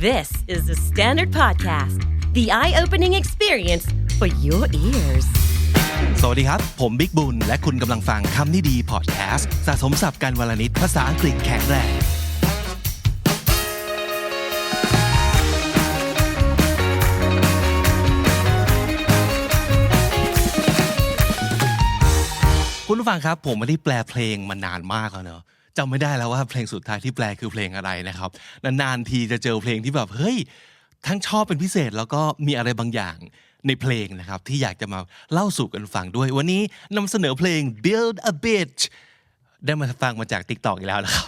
This is the Standard Podcast, the eye opening experience for your ears. สวัสดีครับ ผมบิ๊กบุญ และคุณกำลังฟังคำนี้ดีพอดแคสต์สะสมสับการวลนิดภาษาอังกฤษแข็งแรงคุณผู้ฟังครับ ผมไม่ได้แปลเพลงมานานมากแล้วเนอะ จำไม่ได้แล้วว่าเพลงสุดท้ายที่แปลคือเพลงอะไรนะครับ นานๆทีจะเจอเพลงที่แบบเฮ้ยทั้งชอบเป็นพิเศษแล้วก็มีอะไรบางอย่างในเพลงนะครับ ที่อยากจะมาเล่าสู่กันฟังด้วย วันนี้นำเสนอเพลง Build a Bitch ได้มาฟังมาจาก t ิ k t o k อีกแล้วนะครับ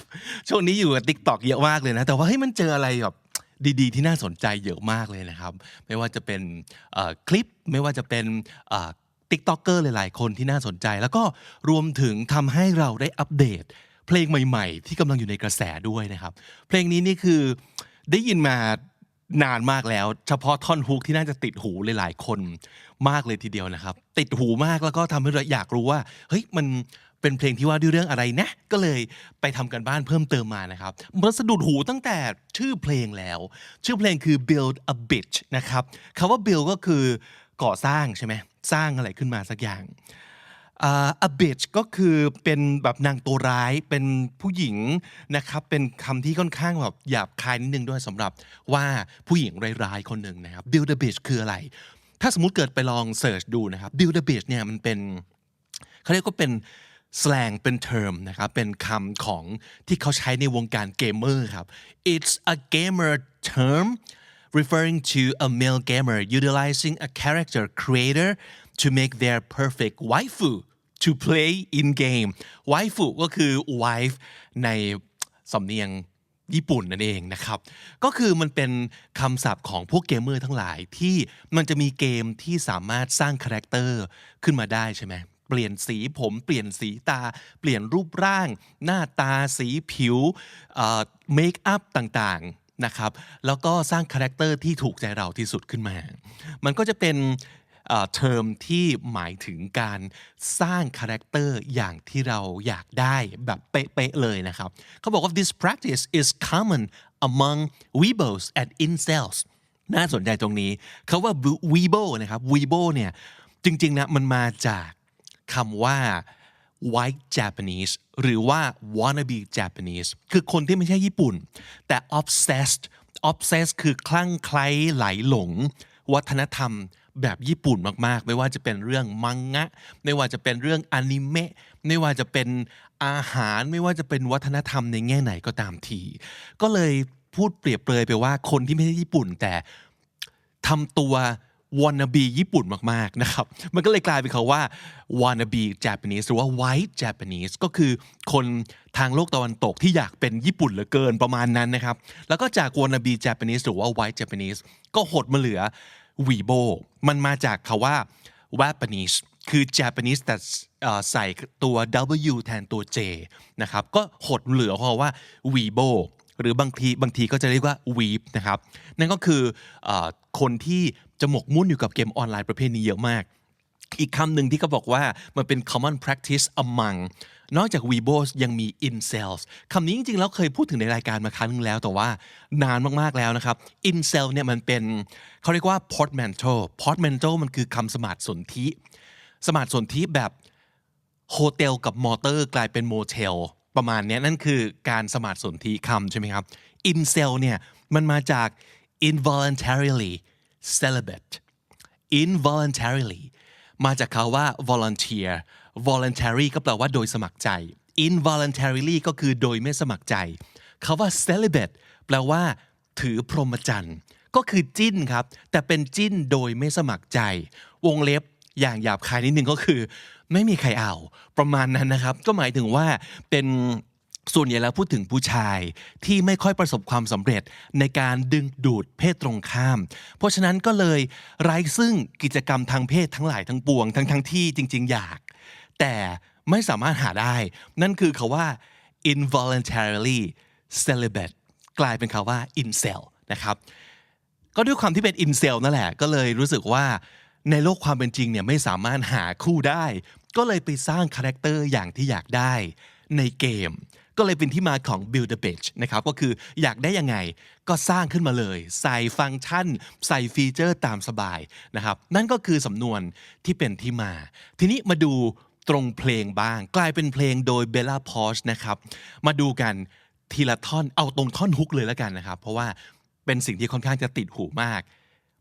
ช่วงนี้อยู่กับ t ิ k t o k เยอะมากเลยนะ แต่ว่าเฮ้ยมันเจออะไรแบบดีๆ ที่น่าสนใจเยอะมากเลยนะครับ ไม่ว่าจะเป็นคลิปไม่ว่าจะเป็นติ๊กต็อกเกอร์หลายๆ คนที่น่าสนใจ แล้วก็รวมถึงทำให้เราได้อัปเดต เพลงใหม่ ๆ ที่กำลังอยู่ในกระแสด้วยนะครับ เพลงนี้นี่คือได้ยินมานานมากแล้ว เฉพาะท่อนฮุกที่น่าจะติดหูหลายๆคนมากเลยทีเดียวนะครับ ติดหูมากแล้วก็ทำให้เราอยากรู้ว่าเฮ้ยมันเป็นเพลงที่ว่าด้วยเรื่องอะไรนะ ก็เลยไปทำกันบ้านเพิ่มเติมมานะครับมันสะดุดหูตั้งแต่ชื่อเพลงแล้ว ชื่อเพลงคือ build a bitch นะครับคำว่า build ก็คือก่อสร้างใช่ไหมสร้างอะไรขึ้นมาสักอย่าง a bitch ก็คือเป็นแบบนางตัวร้ายเป็นผู้หญิงนะครับเป็นคำที่ค่อนข้างแบบหยาบคายนิดนึงด้วยสำหรับว่าผู้หญิงร้ายๆคนหนึ่งนะครับ build a bitch คืออะไร ถ้าสมมุติเกิดไปลองเสิร์ชดูนะครับ build a bitch เนี่ยมันเป็นเขาเรียกว่าเป็น slang เป็น term นะครับเป็นคำของที่เขาใช้ในวงการเกมเมอร์ครับ it's a gamer term referring to a male gamer utilizing a character creator to make their perfect waifu to play in game waifu ก็คือ wife ในสำเนียงญี่ปุ่นนั่นเองนะครับ ก็คือมันเป็นคำศัพท์ของพวกเกมเมอร์ทั้งหลายที่มันจะมีเกมที่สามารถสร้างคาแรคเตอร์ขึ้นมาได้ใช่ไหมเปลี่ยนสีผมเปลี่ยนสีตา เปลี่ยนรูปร่าง หน้าตาสีผิวเมคอัพต่างๆนะครับ แล้วก็สร้างคาแรคเตอร์ที่ถูกใจเราที่สุดขึ้นมา มันก็จะเป็น เทอมที่หมายถึงการสร้างคาแรคเตอร์อย่างที่เราอยากได้แบบเป๊ะๆเลยนะครับเขาบอกว่า this practice is common among weebos and incels น่าสนใจตรงนี้เขาว่า weebo นะครับ weebo เนี่ยจริงๆนะมันมาจากคำว่า white Japanese หรือว่า wannabe Japanese คือคนที่ไม่ใช่ญี่ปุ่น แต่ obsessed obsessed คือคลั่งไคล้ไหลหลง วัฒนธรรม แบบญี่ปุ่นมากๆ ไม่ว่าจะเป็นเรื่องมังงะ ไม่ว่าจะเป็นเรื่องอนิเมะไม่ว่าจะเป็นอาหารไม่ว่าจะเป็นวัฒนธรรมในแง่ไหนก็ตามที ก็เลยพูดเปรียบเปรยไปว่าคนที่ไม่ใช่ญี่ปุ่นแต่ทำตัว wannabe ญี่ปุ่นมากๆนะครับ มันก็เลยกลายเป็นคาว่า wannabe Japanese หรือว่า white Japanese ก็คือคนทางโลกตะวันตกที่อยากเป็นญี่ปุ่นเหลือเกินประมาณนั้นนะครับ แล้วก็จาก wannabe Japanese หรือว่า white Japanese ก็หดมาเหลือ weibo มันมาจากคาว่า Japanese คือ Japanese แต่ใส่ตัว W แทนตัว J นะครับ ก็หดเหลือเพราะว่า weibo หรือบางทีบางทีก็จะเรียกว่า weep นะครับ นั่นก็คืออคนที่จะหมกมุ่นอยู่กับเกมออนไลน์ประเภทนี้เยอะมาก อีกคำหนึ่งที่เขาบอกว่ามันเป็น common practice among นอกจาก w e b o s ยังมี incels คำนี้จริงๆแล้วเคยพูดถึงในรายการมาครั้งนึงแล้วแต่ว่านานมากๆแล้วนะครับ incel เนี่ยมันเป็นเขาเรียกว่า portmanteau portmanteau มันคือคำสมาร์ทสนธิสมาร์ทสนธิแบบโฮเทลกับมอเตอร์กลายเป็นโมเทลประมาณนี้นั่นคือการสมาร์ทสนธิคำใช่ไหมครับ incel เนี่ยมันมาจาก involuntarily celibate involuntarily มาจากคาว่า volunteer voluntary ก็แปลว่าโดยสมัครใจ involuntarily ก็คือโดยไม่สมัครใจคาว่า celibate แปลว่า ถือพรหมจรรย์ก็คือจิ้นครับ แต่เป็นจิ้นโดยไม่สมัครใจ วงเล็บอย่างหยาบคายนิดนึงก็คือ ไม่มีใครเอา ประมาณนั้นนะครับ ก็หมายถึงว่าเป็นส่วนใหญ่แล้วพูดถึงผู้ชายที่ไม่ค่อยประสบความสำเร็จในการดึงดูดเพศตรงข้าม เพราะฉะนั้นก็เลยไร้ซึ่งกิจกรรมทางเพศทั้งหลายทั้งปวง ทั้งทั้งที่จริง ๆ อยาก แต่ไม่สามารถหาได้ นั่นคือคาว่า involuntarily celibate กลายเป็นคาว่า incel นะครับก็ด้วยความที่เป็น incel นั่นแหละ ก็เลยรู้สึกว่าในโลกความเป็นจริงเนี่ยไม่สามารถหาคู่ได้ ก็เลยไปสร้างคาแรคเตอร์อย่างที่อยากได้ในเกม ก็เลยเป็นที่มาของ build a bitch นะครับ ก็คืออยากได้ยังไงก็สร้างขึ้นมาเลย ใส่ฟังก์ชัน ใส่ฟีเจอร์ตามสบายนะครับ นั่นก็คือสำนวนที่เป็นที่มา ทีนี้มาดู ตรงเพลงบ้าง กลายเป็นเพลงโดยเบลล่าพอชนะครับมาดูกันทีละท่อนเอาตรงท่อนฮุกเลยแล้วกันนะครับ เพราะว่าเป็นสิ่งที่ค่อนข้างจะติดหูมาก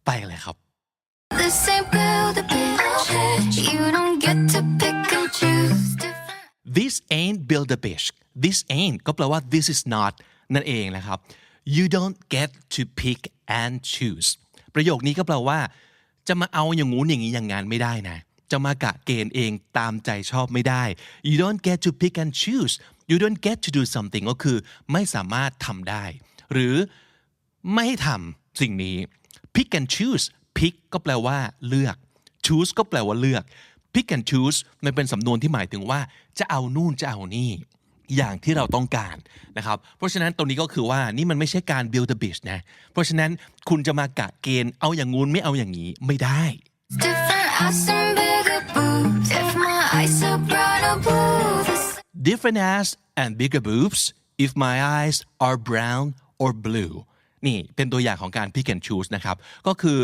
ไปเลยครับ This ain't build a bitch. You don't get to pick and choose. Different. this ain't build a bitch this ain't ก็แปลว่า this is not นั่นเองนะครับ you don't get to pick and choose ประโยคนี้ก็แปลว่า จะมาเอาอย่างงู้นอย่างนี้อย่างงานไม่ได้นะ จะมากะเกณฑ์เองตามใจชอบไม่ได้ you don't get to pick and choose you don't get to do something ก็คือไม่สามารถทำได้ หรือไม่ให้ทำสิ่งนี้ pick and choose pick ก็แปลว่าเลือก choose ก็แปลว่าเลือก pick and choose มันเป็นสำนวนที่หมายถึงว่า จะเอานู่นจะเอานี่ อย่างที่เราต้องการนะครับ เพราะฉะนั้นตรงนี้ก็คือว่านี่มันไม่ใช่การ build a bitch นะ เพราะฉะนั้นคุณจะมากะเกณฑ์เอาอย่างงู้นไม่เอาอย่างนี้ไม่ได้ boobs. If my eyes are brown or blue, this different ass and bigger boobs if my eyes are brown or blue นี่เป็นตัวอย่างของการ pick and choose นะครับ ก็คือ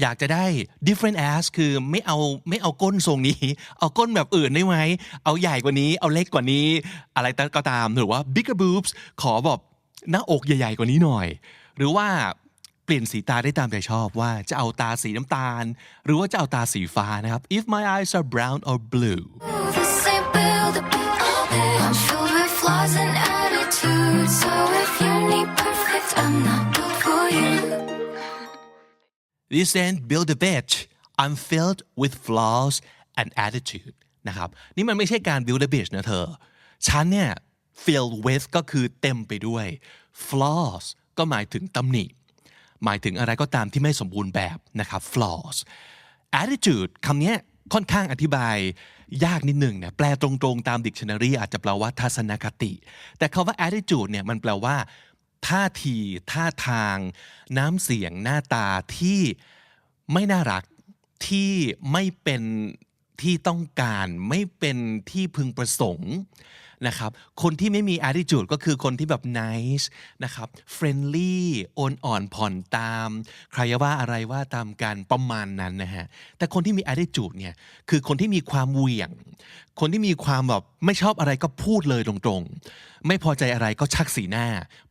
อยากจะได้ different ass คือไม่เอาไม่เอาก้นทรงนี้ เอาก้นแบบอื่นได้ไหม เอาใหญ่กว่านี้ เอาเล็กกว่านี้ อะไรก็ตาม หรือว่า bigger boobs ขอแบบหน้าอกใหญ่ ๆ กว่านี้หน่อย หรือว่า เปลี่ยนสีตาได้ตามใจชอบว่าจะเอาตาสีน้ำตาล หรือว่าจะเอาตาสีฟ้านะครับ if my eyes are brown or blue this ain't build a bitch. I'm filled with flaws and attitudes. So if you need perfect, I'm not built for you. This ain't build a bitch I'm filled with flaws and attitude นะครับนี่มันไม่ใช่การ build a bitch นะเธอ ฉันเนี่ย filled with ก็คือเต็มไปด้วย flaws ก็หมายถึงตำหนิ หมายถึงอะไรก็ตามที่ไม่สมบูรณ์แบบนะครับ flaws attitude คำนี้ค่อนข้างอธิบายยากนิดหนึ่งเนะแปลตรงๆตาม dictionary อาจจะแปลว่าทัศนคติ แต่คาว่า attitude เนี่ยมันแปลว่าท่าทีท่าทาง น้ำเสียงหน้าตาที่ไม่น่ารักที่ไม่เป็นที่ต้องการไม่เป็นที่พึงประสงค์ นะครับ คนที่ไม่มี attitude ก็คือคนที่แบบ nice นะครับ friendly โอนอ่อนผ่อนตาม ใครว่าอะไรว่าตามกันประมาณนั้นนะฮะ แต่คนที่มี attitude เนี่ย คือคนที่มีความเหวี่ยง คนที่มีความแบบไม่ชอบอะไรก็พูดเลยตรงๆ ไม่พอใจอะไรก็ชักสีหน้า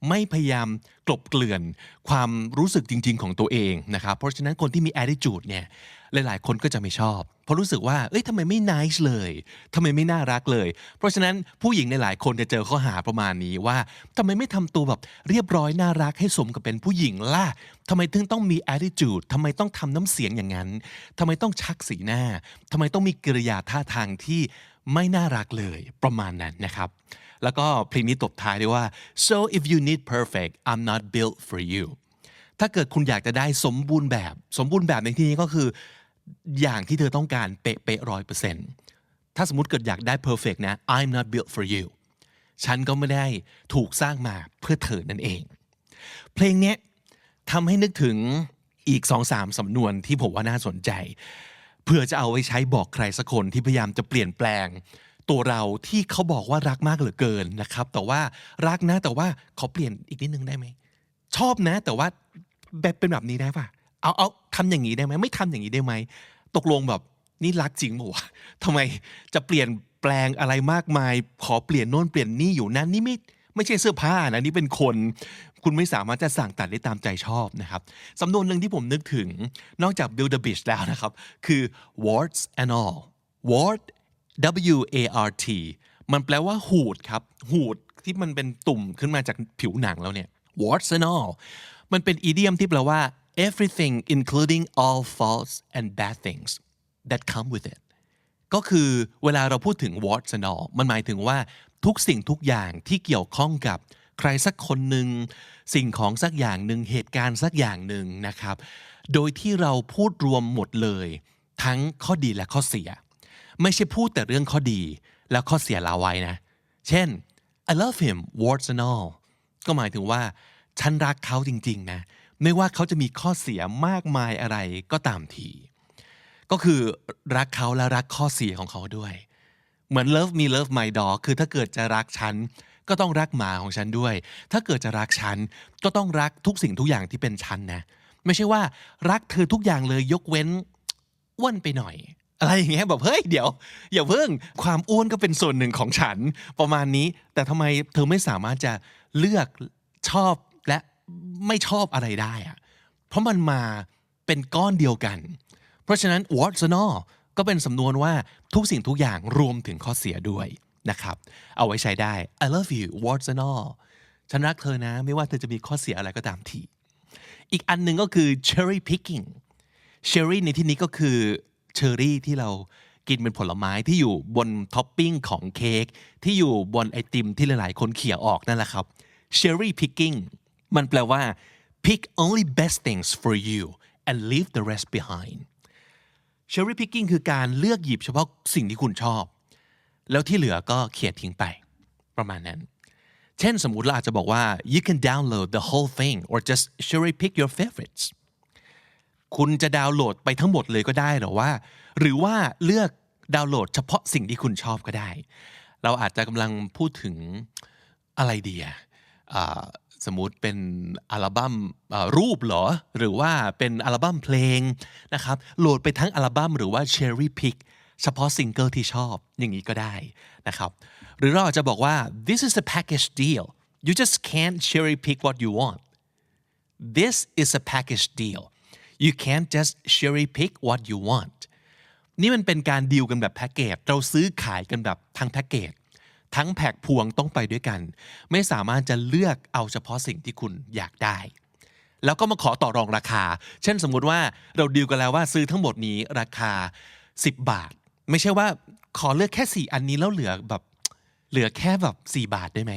ไม่พยายามกลบเกลื่อนความรู้สึกจริง ๆ ของตัวเองนะครับเพราะฉะนั้นคนที่มี attitude เนี่ยหลายๆ คนก็จะไม่ชอบ เพราะรู้สึกว่าเอ้ยทำไมไม่ nice เลยทำไมไม่น่ารักเลย เพราะฉะนั้นผู้หญิงในหลายคนจะเจอข้อหาประมาณนี้ว่าทำไมไม่ทำตัวแบบเรียบร้อยน่ารักให้สมกับเป็นผู้หญิงล่ะ ทำไมถึงต้องมี attitude ทำไมต้องทำน้ำเสียงอย่างนั้นทำไมต้องชักสีหน้าทำไมต้องมีกิริยาท่าทางที่ไม่น่ารักเลยประมาณนั้นนะครับ แล้วก็เพลงนี้ตบท้ายด้วยว่า so if you need perfect I'm not built for you ถ้าเกิดคุณอยากจะได้สมบูรณ์แบบ สมบูรณ์แบบในที่นี้ก็คือ อย่างที่เธอต้องการเป๊ะๆร้อยเปอร์เซ็นต์ถ้าสมมติเกิดอยากได้ perfect นะ I'm not built for you ฉันก็ไม่ได้ถูกสร้างมาเพื่อเธอนั่นเอง เพลงเนี้ย ทำให้นึกถึงอีกสองสามสำนวนที่ผมว่าน่าสนใจ เพื่อจะเอาไว้ใช้บอกใครสักคนที่พยายามจะเปลี่ยนแปลง ตัวเราที่เขาบอกว่ารักมากเหลือเกินนะครับ แต่ว่ารักนะแต่ว่าขอเปลี่ยนอีกนิดนึงได้ไหมชอบนะ แต่ว่าแบบเป็นแบบนี้ได้ปะเอาเอาทำอย่างนี้ได้ไหมไม่ทำอย่างนี้ได้ไหมตกลงแบบนี่รักจริงป่วะทำไมจะเปลี่ยนแปลงอะไรมากมาย ขอเปลี่ยนโน่นเปลี่ยนนี่อยู่นั่นนี่ไม่ไม่ใช่เสื้อผ้านะนี่เป็นคน คุณไม่สามารถจะสั่งตัดได้ตามใจชอบนะครับสำนวนหนึ่งที่ผมนึกถึงนอกจาก build a bitch แล้วนะครับ คือ warts and all wart W A R T มันแปลว่าหูดครับ หูดที่มันเป็นตุ่มขึ้นมาจากผิวหนังแล้วเนี่ย warts and all มันเป็นอีเดียมที่แปลว่า everything including all faults and bad things that come with it ก็คือเวลาเราพูดถึง warts and all มันหมายถึงว่าทุกสิ่งทุกอย่างที่เกี่ยวข้องกับ ใครสักคนหนึ่งสิ่งของสักอย่างหนึ่งเหตุการณ์สักอย่างหนึ่งนะครับ โดยที่เราพูดรวมหมดเลย ทั้งข้อดีและข้อเสีย ไม่ใช่พูดแต่เรื่องข้อดี แล้วข้อเสียละไว้นะ เช่น I love him warts and all ก็หมายถึงว่า ฉันรักเขาจริงๆนะไม่ว่าเขาจะมีข้อเสียมากมายอะไรก็ตามทีก็คือรักเขาและรักข้อเสียของเขาด้วย เหมือน love me love my dog คือถ้าเกิดจะรักฉัน ก็ต้องรักหมาของฉันด้วย ถ้าเกิดจะรักฉันก็ต้องรักทุกสิ่งทุกอย่างที่เป็นฉันนะ ไม่ใช่ว่ารักเธอทุกอย่างเลยยกเว้นอ้วนไปหน่อยอะไรอย่างเงี้ยแบบเฮ้ยเดี๋ยว อย่าเพิ่งความอ้วนก็เป็นส่วนหนึ่งของฉันประมาณนี้ แต่ทำไมเธอไม่สามารถจะเลือกชอบและไม่ชอบอะไรได้อะเพราะมันมาเป็นก้อนเดียวกัน เพราะฉะนั้น what's and all ก็เป็นสำนวนว่าทุกสิ่งทุกอย่างรวมถึงข้อเสียด้วย นะครับ เอาไว้ใช้ได้ I love you what's and all ฉันรักเธอนะ ไม่ว่าเธอจะมีข้อเสียอะไรก็ตามที อีกอันหนึ่งก็คือ cherry picking cherry ในที่นี้ก็คือเชอร์รี่ที่เรากินเป็นผลไม้ที่อยู่บนท็อปปิ้งของเค้กที่อยู่บนไอติมที่หลาย ๆ คนเขี่ยออกนั่นแหละครับ cherry picking มันแปลว่า pick only best things for you and leave the rest behind cherry picking คือการเลือกหยิบเฉพาะสิ่งที่คุณชอบ แล้วที่เหลือก็เขี่ยทิ้งไปประมาณนั้น เช่นสมมุติเราอาจจะบอกว่า you can download the whole thing or just cherry pick your favorites คุณจะดาวน์โหลดไปทั้งหมดเลยก็ได้หรือว่า หรือว่าเลือกดาวน์โหลดเฉพาะสิ่งที่คุณชอบก็ได้ เราอาจจะกำลังพูดถึงอะไรดีอะสมมุติเป็นอัลบั้มรูปหรอ หรือว่าเป็นอัลบั้มเพลงนะครับ โหลดไปทั้งอัลบั้มหรือว่า cherry pick เฉพาะซิงเกิลที่ชอบอย่างนี้ก็ได้นะครับ หรือเราอาจจะบอกว่า this is a package deal you just can't cherry pick what you want this is a package deal you can't just cherry pick what you want นี่มันเป็นการดีลกันแบบแพ็กเกจ เราซื้อขายกันแบบทั้งแพ็กเกจ ทั้งแพ็กพวงต้องไปด้วยกัน ไม่สามารถจะเลือกเอาเฉพาะสิ่งที่คุณอยากได้ แล้วก็มาขอต่อรองราคา เช่นสมมุติว่าเราดีลกันแล้วว่าซื้อทั้งหมดนี้ราคา 10 บาท ไม่ใช่ว่าขอเลือกแค่4อันนี้แล้วเหลือแบบเหลือแค่แบบ4บาทได้ไหม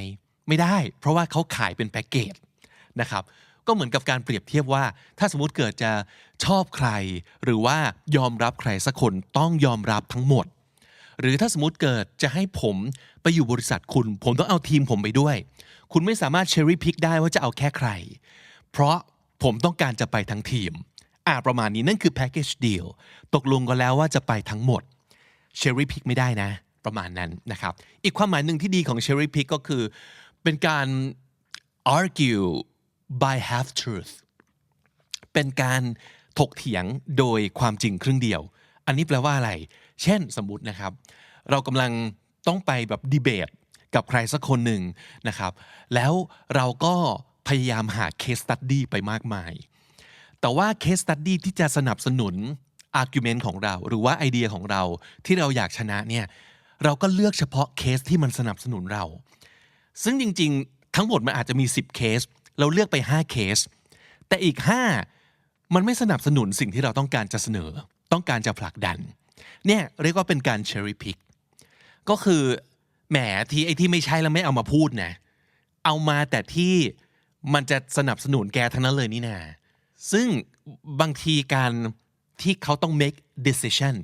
ไม่ได้ เพราะว่าเขาขายเป็นแพ็กเกจนะครับก็เหมือนกับการเปรียบเทียบว่า ถ้าสมมติเกิดจะชอบใคร หรือว่ายอมรับใครสักคนต้องยอมรับทั้งหมด หรือถ้าสมมติเกิดจะให้ผมไปอยู่บริษัทคุณ ผมต้องเอาทีมผมไปด้วย คุณไม่สามารถเชอรี่พิกได้ว่าจะเอาแค่ใคร เพราะผมต้องการจะไปทั้งทีม อ่าประมาณนี้นั่นคือ package deal ตกลงกันแล้วว่าจะไปทั้งหมด เชอรี่พิกไม่ได้นะ ประมาณนั้นนะครับ อีกความหมายหนึ่งที่ดีของเชอรี่พิกก็คือ เป็นการ argue by half truth เป็นการถกเถียงโดยความจริงครึ่งเดียว อันนี้แปลว่าอะไร เช่นสมมตินะครับ เรากำลังต้องไปแบบดีเบตกับใครสักคนหนึ่งนะครับ แล้วเราก็พยายามหา case study ไปมากมาย แต่ว่า case study ที่จะสนับสนุน argument ของเรา หรือว่าไอเดียของเราที่เราอยากชนะเนี่ยเราก็เลือกเฉพาะเคสที่มันสนับสนุนเรา ซึ่งจริงๆ ทั้งหมดมันอาจจะมี 10 เคส เราเลือกไป 5 เคส แต่อีก 5 มันไม่สนับสนุนสิ่งที่เราต้องการจะเสนอ ต้องการจะผลักดัน เนี่ยเรียกว่าเป็นการ cherry pick ก็คือแหมที่ไอ้ที่ไม่ใช่แล้วไม่เอามาพูดนะ เอามาแต่ที่มันจะสนับสนุนแกทั้งนั้นเลยนี่นา ซึ่งบางทีการ ที่เขาต้อง make decision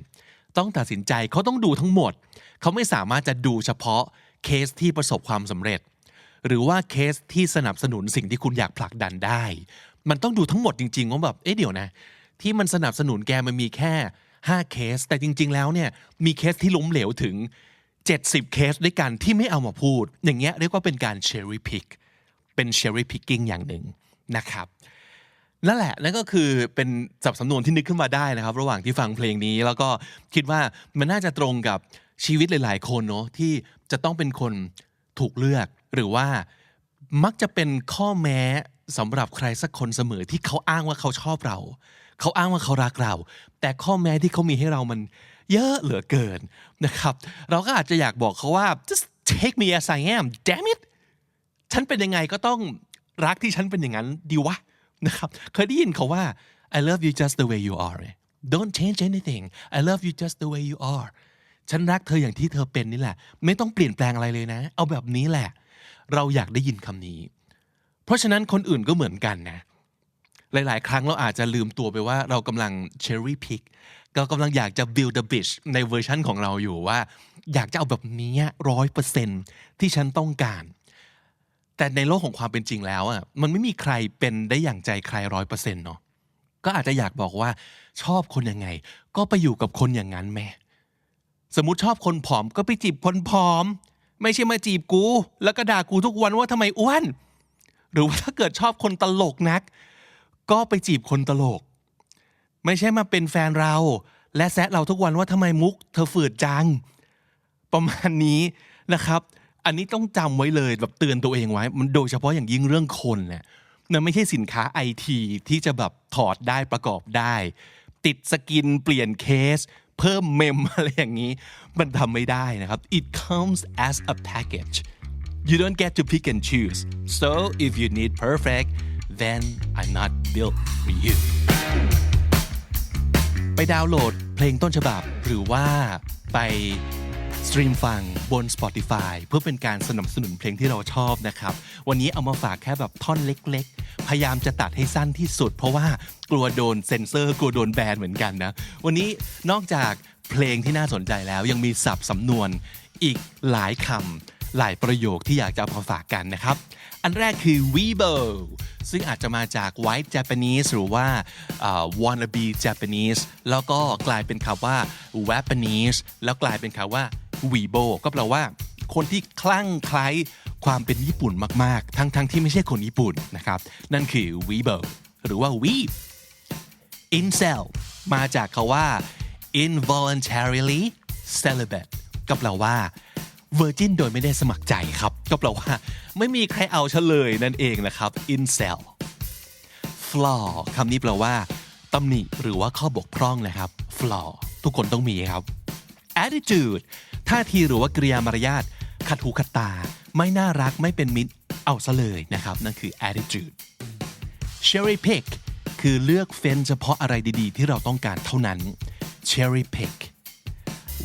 ต้องตัดสินใจเขาต้องดูทั้งหมด เขาไม่สามารถจะดูเฉพาะเคสที่ประสบความสำเร็จ หรือว่าเคสที่สนับสนุนสิ่งที่คุณอยากผลักดันได้ มันต้องดูทั้งหมดจริงๆว่าแบบเอ๊ะเดี๋ยวนะ ที่มันสนับสนุนแกมันมีแค่ 5 เคส แต่จริง ๆ แล้วเนี่ยมีเคสที่ล้มเหลวถึง 70 เคสด้วยกันที่ไม่เอามาพูด อย่างเงี้ยเรียกว่าเป็นการ cherry pick เป็น cherry picking อย่างหนึ่งนะครับ นั่นแหละนั่นก็คือเป็นสับสำนวนที่นึกขึ้นมาได้นะครับ ระหว่างที่ฟังเพลงนี้ แล้วก็คิดว่ามันน่าจะตรงกับชีวิตหลาย ๆ คนเนาะที่จะต้องเป็นคนถูกเลือก หรือว่ามักจะเป็นข้อแม้สำหรับใครสักคนเสมอที่เขาอ้างว่าเขาชอบเรา เขาอ้างว่าเขารักเรา แต่ข้อแม้ที่เขามีให้เรามันเยอะเหลือเกินนะครับ เราก็อาจจะอยากบอกเขาว่า just take me as I am damn it ฉันเป็นยังไงก็ต้องรักที่ฉันเป็นอย่างนั้นดีวะ นะครับเคยได้ยินเขาว่า I love you just the way you are don't change anything I love you just the way you are ฉันรักเธออย่างที่เธอเป็นนี่แหละ ไม่ต้องเปลี่ยนแปลงอะไรเลยนะ เอาแบบนี้แหละ เราอยากได้ยินคำนี้ เพราะฉะนั้นคนอื่นก็เหมือนกันนะ หลาย ๆ ครั้งเราอาจจะลืมตัวไปว่าเรากำลัง cherry pick เรากำลังอยากจะ build the bridge ในเวอร์ชันของเราอยู่ว่า อยากจะเอาแบบนี้ร้อยเปอร์เซ็นที่ฉันต้องการ แต่ในโลกของความเป็นจริงแล้วอะมันไม่มีใครเป็นได้อย่างใจใครร้อยเปอร์เซ็นต์เนาะก็อาจจะอยากบอกว่าชอบคนยังไง ก็ไปอยู่กับคนอย่างนั้นแม่สมมติชอบคนผอมก็ไปจีบคนผอม ไม่ใช่มาจีบกู แล้วก็ด่ากูทุกวันว่าทำไมอ้วน หรือว่าถ้าเกิดชอบคนตลกนัก ก็ไปจีบคนตลก ไม่ใช่มาเป็นแฟนเรา และแซะเราทุกวันว่าทำไมมุก เธอฝืดจัง ประมาณนี้นะครับ อันนี้ต้องจำไว้เลยแบบเตือนตัวเองไว้ มันโดยเฉพาะอย่างยิ่งเรื่องคนเนี่ยนั่นไม่ใช่สินค้าไอทีที่จะแบบถอดได้ประกอบได้ ติดสกินเปลี่ยนเคส เพิ่มเมมอะไรอย่างนี้ มันทำไม่ได้นะครับ it comes as a package you don't get to pick and choose so if you need perfect then I'm not built for you ไปดาวน์โหลดเพลงต้นฉบับหรือว่าไป ตรีมฟังบน Spotify เพื่อเป็นการสนับสนุนเพลงที่เราชอบนะครับ วันนี้เอามาฝากแค่แบบท่อนเล็ก ๆ พยายามจะตัดให้สั้นที่สุด เพราะว่ากลัวโดนเซ็นเซอร์ กลัวโดนแบนเหมือนกันนะ วันนี้นอกจากเพลงที่น่าสนใจแล้วยังมีศัพท์สำนวนอีกหลายคำ หลายประโยคที่อยากจะเอามาฝากกันนะครับ อันแรกคือ Weibo ซึ่งอาจจะมาจาก White Japanese หรือว่าอ่า wannabe Japanese แล้วก็กลายเป็นคำว่า Japanese แล้วกลายเป็นคำว่า Weibo ก็แปลว่า คนที่คลั่งไคล้ความเป็นญี่ปุ่นมาก ๆ ทั้งๆที่ไม่ใช่คนญี่ปุ่นนะครับ นั่นคือ Weibo หรือว่า Weeb incel มาจากคาว่า involuntarily celibate ก็แปลว่า virgin โดยไม่ได้สมัครใจครับ ก็แปลว่าไม่มีใครเอาเฉลยนั่นเองนะครับ incel flaw คำนี้แปลว่าตำหนิหรือว่าข้อบกพร่องนะครับ flaw ทุกคนต้องมีครับ attitude ท่าทีหรือว่ากริยามารยาทขัดหูขัดตา ไม่น่ารักไม่เป็นมิตรเอาซะเลยนะครับ นั่นคือ attitude cherry pick คือเลือกเฟ้นเฉพาะอะไรดีๆ ที่เราต้องการเท่านั้น cherry pick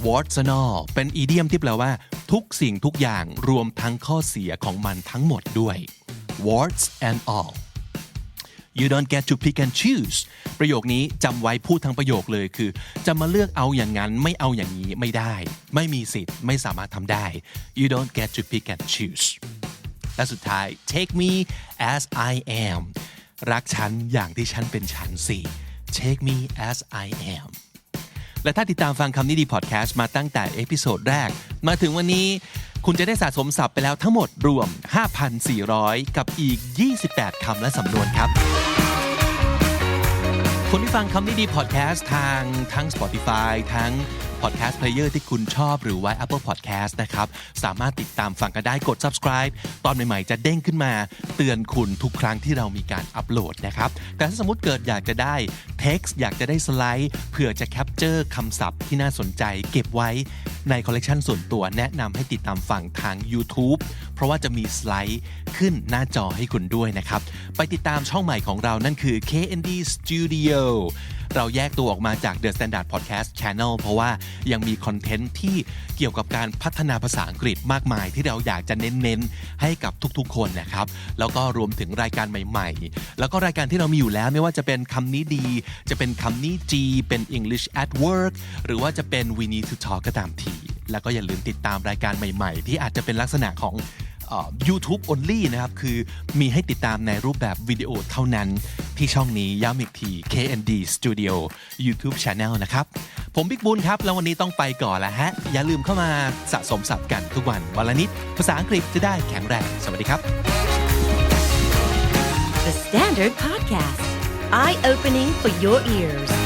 warts and all เป็นอีเดียมที่แปลว่า ทุกสิ่งทุกอย่างรวมทั้งข้อเสียของมันทั้งหมดด้วย warts and all you don't get to pick and choose ประโยคนี้จำไว้พูดทั้งประโยคเลยคือ จะมาเลือกเอาอย่างนั้นไม่เอาอย่างนี้ไม่ได้ ไม่มีสิทธิ์ไม่สามารถทำได้ you don't get to pick and choose และสุดท้าย take me as I am รักฉันอย่างที่ฉันเป็นฉันสิ take me as I am และถ้าติดตามฟังคำนี้ดีพอดแคสต์มาตั้งแต่เอพิโซดแรก มาถึงวันนี้ คุณจะได้สะสมศัพท์ไปแล้วทั้งหมดรวม 5,400 กับอีก 28 คำและสำนวนครับ คนที่ฟังคำนี้ดีพอดแคสต์ทางทั้ง Spotify ทั้ง Podcast Player ที่คุณชอบหรือไว่า Apple Podcast นะครับ สามารถติดตามฟังกันได้กด subscribe ตอนใหม่ ๆ จะเด้งขึ้นมา เตือนคุณทุกครั้งที่เรามีการอัปโหลดนะครับ แต่ถ้าสมมติเกิดอยากจะได้ text อยากจะได้สไลด์เผื่อจะแคปเจอร์คำศัพท์ที่น่าสนใจ เก็บไว้ในคอลเลกชันส่วนตัวแนะนำให้ติดตามฟังทาง YouTube เพราะว่าจะมีสไลด์ขึ้นหน้าจอให้คุณด้วยนะครับ ไปติดตามช่องใหม่ของเรานั่นคือ KND Studio เราแยกตัวออกมาจาก The Standard Podcast Channel เพราะว่ายังมีคอนเทนต์ที่เกี่ยวกับการพัฒนาภาษาอังกฤษมากมาย ที่เราอยากจะเน้นๆ ให้กับทุกๆ คนนะครับ แล้วก็รวมถึงรายการใหม่ๆ แล้วก็รายการที่เรามีอยู่แล้วไม่ว่าจะเป็นคำนี้ดี จะเป็นคำนี้จีเป็น English at work หรือว่าจะเป็น We Need to Talk ก็ตามที แล้วก็อย่าลืมติดตามรายการใหม่ ๆ ที่อาจจะเป็นลักษณะของ YouTube only นะครับ คือมีให้ติดตามในรูปแบบวิดีโอเท่านั้น ที่ช่องนี้ย้ำอีกที KND Studio YouTube Channel นะครับ ผมบิ๊กบุญครับ แล้ววันนี้ต้องไปก่อนแล้วฮะ อย่าลืมเข้ามาสะสมศัพท์กันทุกวันวันละนิด ภาษาอังกฤษจะได้แข็งแรง สวัสดีครับ The Standard Podcast, eye opening for your ears.